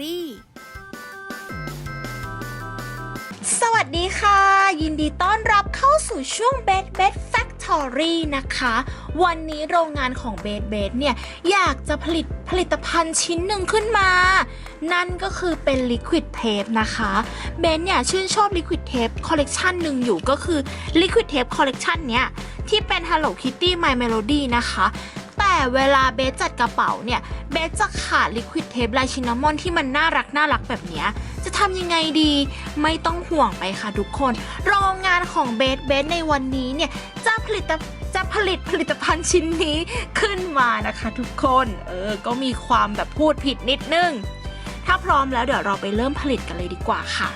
Factory สวัสดีค่ะ ยินดีต้อนรับเข้าสู่ช่วง Bed Bed Factory นะคะ วันนี้โรงงานของ Bed Bed เนี่ย อยากจะผลิตผลิตภัณฑ์ชิ้นหนึ่งขึ้นมา นั่นก็คือเป็น Liquid Tape นะคะเบนเนี่ยชื่นชอบ Liquid Tape คอลเลกชันหนึ่งอยู่ก็คือ Liquid Tape Collection เนี้ยที่เป็น Hello Kitty My Melody นะคะ เวลาเบสจัดกระเป๋าเนี่ยเบสจะขาดลิควิดเทปลายชินนามอนที่มันน่ารักน่ารักแบบเนี้ยจะทำยังไงดีไม่ต้องห่วงไปค่ะทุกคนโรงงานของเบสเบสในวันนี้เนี่ยจะผลิตจะผลิตผลิตภัณฑ์ชิ้นนี้ขึ้นมานะคะ ทุกคนเออก็มีความแบบพูดผิดนิดนึง ถ้าพร้อมแล้วเดี๋ยวเราไปเริ่มผลิตกันเลยดีกว่าค่ะ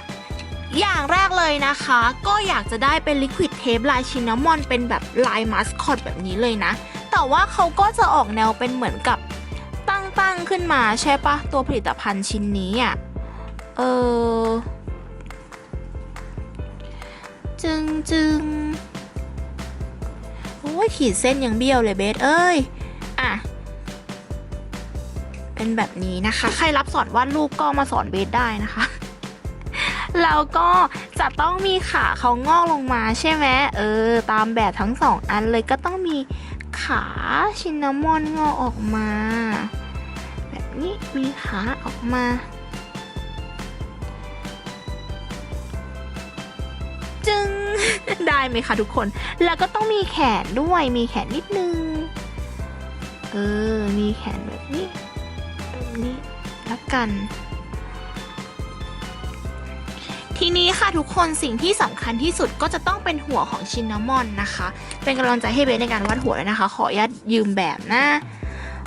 อย่างแรกเลยนะคะ ก็อยากจะได้เป็นลิควิดเทปลายชินนามอนเป็นแบบลายมัสคอตแบบนี้เลยนะ แต่ว่าเขาก็จะออกแนวเป็นเหมือนกับตั้งๆขึ้นมาใช่ปะตัวผลิตภัณฑ์ชิ้นนี้อะ เออ จึงจึงโอ้ยขีดเส้นยังเบี้ยวเลยเบสเอ้ย อะ เป็นแบบนี้นะคะ ใครรับสอนวาดรูปก็มาสอนเบสได้นะคะ แล้วก็จะต้องมีขาเขางอกลงมาใช่ไหมเออ ตามแบบทั้งสองอันเลยก็ต้องมี ขาชินนามอนงอออกมา แบบนี้มีขาออกมาจึงได้ไหมคะทุกคน แล้วก็ต้องมีแขนด้วยมีแขนนิดนึง เออ มีแขนแบบนี้แบบนี้แล้วกัน ทีนี้ค่ะทุกคนสิ่งที่สำคัญที่สุดก็จะต้องเป็นหัวของชินนามอนนะคะ เป็นกำลังใจให้เบสในการวาดหัวเลยนะคะ ขออนุญาตยืมแบบนะ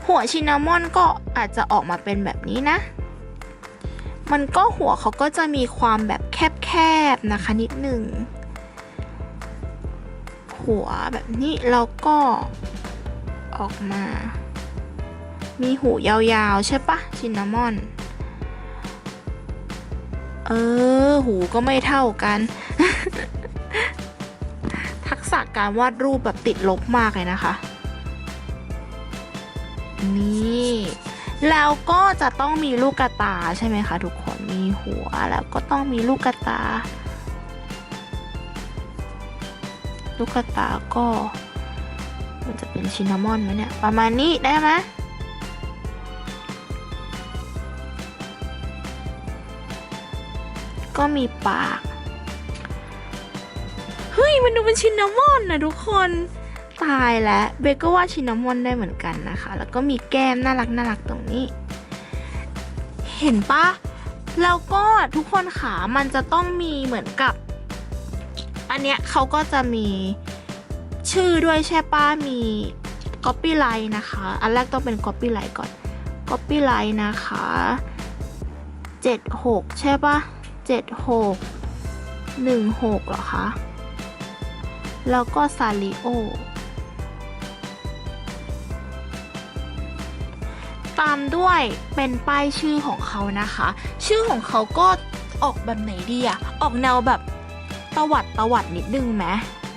หัวชินนามอนก็อาจจะออกมาเป็นแบบนี้นะ มันก็หัวเขาก็จะมีความแบบแคบๆนะคะนิดหนึ่งหัวแบบนี้แล้วก็ออกมา มีหูยาวๆ ใช่ปะชินนามอน เออ หูก็ไม่เท่ากัน ทักษะการวาดรูปแบบติดลบมากเลยนะคะ นี่ แล้วก็จะต้องมีลูกกระตาใช่ไหมคะทุกคน มีหัวแล้วก็ต้องมีลูกกระตา ลูกกระตาก็ มันจะเป็นชินนามอนไหมเนี่ย ประมาณนี้ได้ไหม ก็มีปาก เฮ้ย มันดูเป็นชินนามอนนะทุกคน ตายแล้วเบก็ว่าชินนามอนได้เหมือนกันนะคะ แล้วก็มีแก้มน่ารักน่ารักตรงนี้ เห็นปะแล้วก็ทุกคนขามันจะต้องมีเหมือนกับ อันเนี้ยเขาก็จะมีชื่อด้วยใช่ปะมี copyright นะคะ อันแรกต้องเป็น copyright ก่อน copyright นะคะ 76 ใช่ปะ 76 16เหรอคะ แล้วก็ซาริโอ ตามด้วยเป็นป้ายชื่อของเขานะคะ ชื่อของเขาก็ออกแบบไหนดีอะออกแนวแบบตวัดตวัดนิดนึงไหม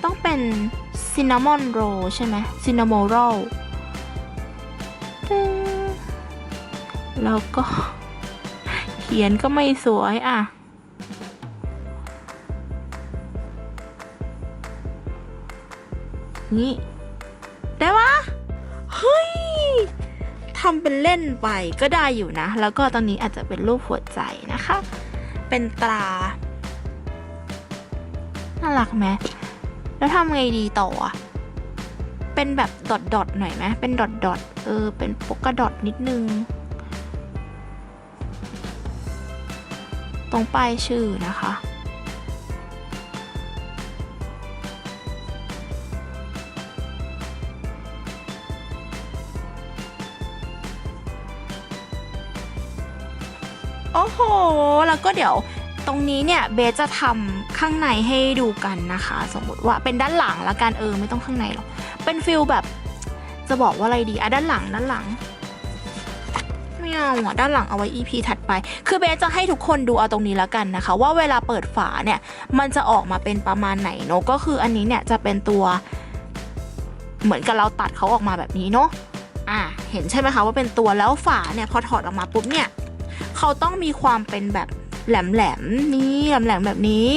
ต้องเป็นซินนามอนโรใช่ไหมซินนามโรลแล้วก็เขียนก็ไม่สวยอะ นี่ได้ปะเฮ้ยทำเป็นเล่นไปก็ได้อยู่นะ แล้วก็ตอนนี้อาจจะเป็นรูปหัวใจนะคะ เป็นตรา น่ารักไหมแล้วทำไงดีต่ออะเป็นแบบดอทดอทหน่อยไหมเป็นดอทดอทเออ เป็นโปกกระดอทนิดนึง ตรงป้ายชื่อนะคะ โอ้โห แล้วก็เดี๋ยวตรงนี้เนี่ยเบสจะทำข้างในให้ดูกันนะคะ สมมติว่าเป็นด้านหลังละกันเออไม่ต้องข้างในหรอก เป็นฟิลแบบ จะบอกว่าอะไรดีอะด้านหลังด้านหลังไม่เอาอะด้านหลังเอาไว้ EP ถัดไป คือเบสจะให้ทุกคนดูเอาตรงนี้แล้วกันนะคะ ว่าเวลาเปิดฝาเนี่ย มันจะออกมาเป็นประมาณไหนเนอะก็คืออันนี้เนี่ยจะเป็นตัว เหมือนกับเราตัดเขาออกมาแบบนี้เนาะอะเห็นใช่ไหมคะว่าเป็นตัวแล้วฝาเนี่ยพอถอดออกมาปุ๊บเนี่ย เขาต้องมีความเป็นแบบแหลมๆนี่แหลมๆแบบนี้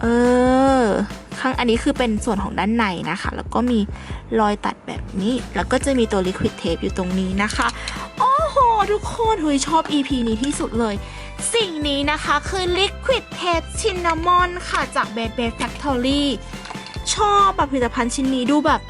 เออ ข้างอันนี้คือเป็นส่วนของด้านในนะคะ แล้วก็มีรอยตัดแบบนี้ แล้วก็จะมีตัว liquid tape อยู่ตรงนี้นะคะ โอ้โห ทุกคนเฮ้ยชอบ EP นี้ที่สุดเลย สิ่งนี้นะคะคือ liquid tape cinnamon ค่ะ จาก Bed Bath Factory ชอบแบบผลิตภัณฑ์ชิ้นนี้ดูแบบ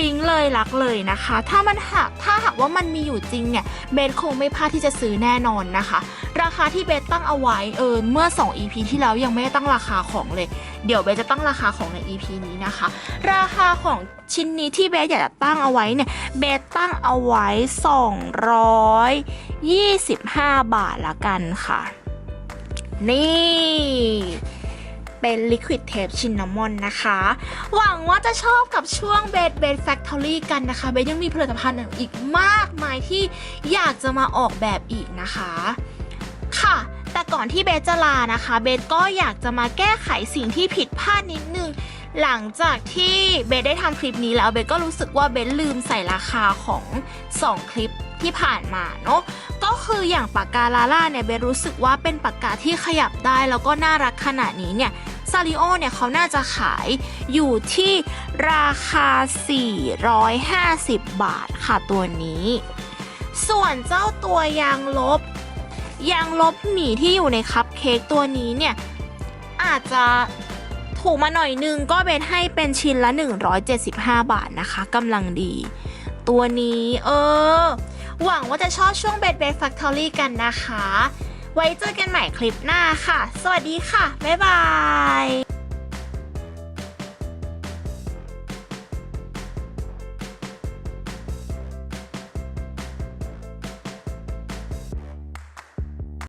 ปิ๊งเลยรักเลยนะคะ ถ้ามันหากถ้าหากว่ามันมีอยู่จริงเนี่ยเบสคงไม่พลาดที่จะซื้อแน่นอนนะคะ ราคาที่เบสตั้งเอาไว้เออเมื่อ 2 EP ที่แล้วยังไม่ได้ตั้งราคาของเลย เดี๋ยวเบสจะตั้งราคาของใน EP นี้นะคะ ราคาของชิ้นนี้ที่เบสอยากจะตั้งเอาไว้เนี่ยเบสตั้งเอาไว้ 225 บาทละกันค่ะ นี่ เป็น Liquid Tape Cinnamon นะคะ หวังว่าจะชอบกับช่วง Bed Bed Factory กันนะคะ เบสยังมีผลิตภัณฑ์อีกมากมายที่อยากจะมาออกแบบอีกนะคะ ค่ะแต่ก่อนที่เบสจะลานะคะ เบสก็อยากจะมาแก้ไขสิ่งที่ผิดพลาดนิดนึง หลังจากที่เบสได้ทำคลิปนี้แล้วเบสก็รู้สึกว่าเบสลืมใส่ราคาของ 2 คลิปที่ผ่านมาเนาะก็คืออย่างปากกาลาล่าเนี่ยเบสรู้สึกว่าเป็นปากกาที่ขยับได้แล้วก็น่ารักขนาดนี้เนี่ยซาริโอเนี่ยเขาน่าจะขายอยู่ที่ราคา 450 บาทค่ะตัวนี้ ส่วนเจ้าตัวยางลบ ยางลบหมีที่อยู่ในคัพเค้กตัวนี้เนี่ยอาจจะ ถูกมาหน่อยนึงก็เบนให้เป็นชิ้นละ 175 บาทนะคะกำลังดี ตัวนี้เออ หวังว่าจะชอบช่วงเบดเบดแฟคทอรี่กันนะคะ ไว้เจอกันใหม่คลิปหน้าค่ะ สวัสดีค่ะ บ๊ายบาย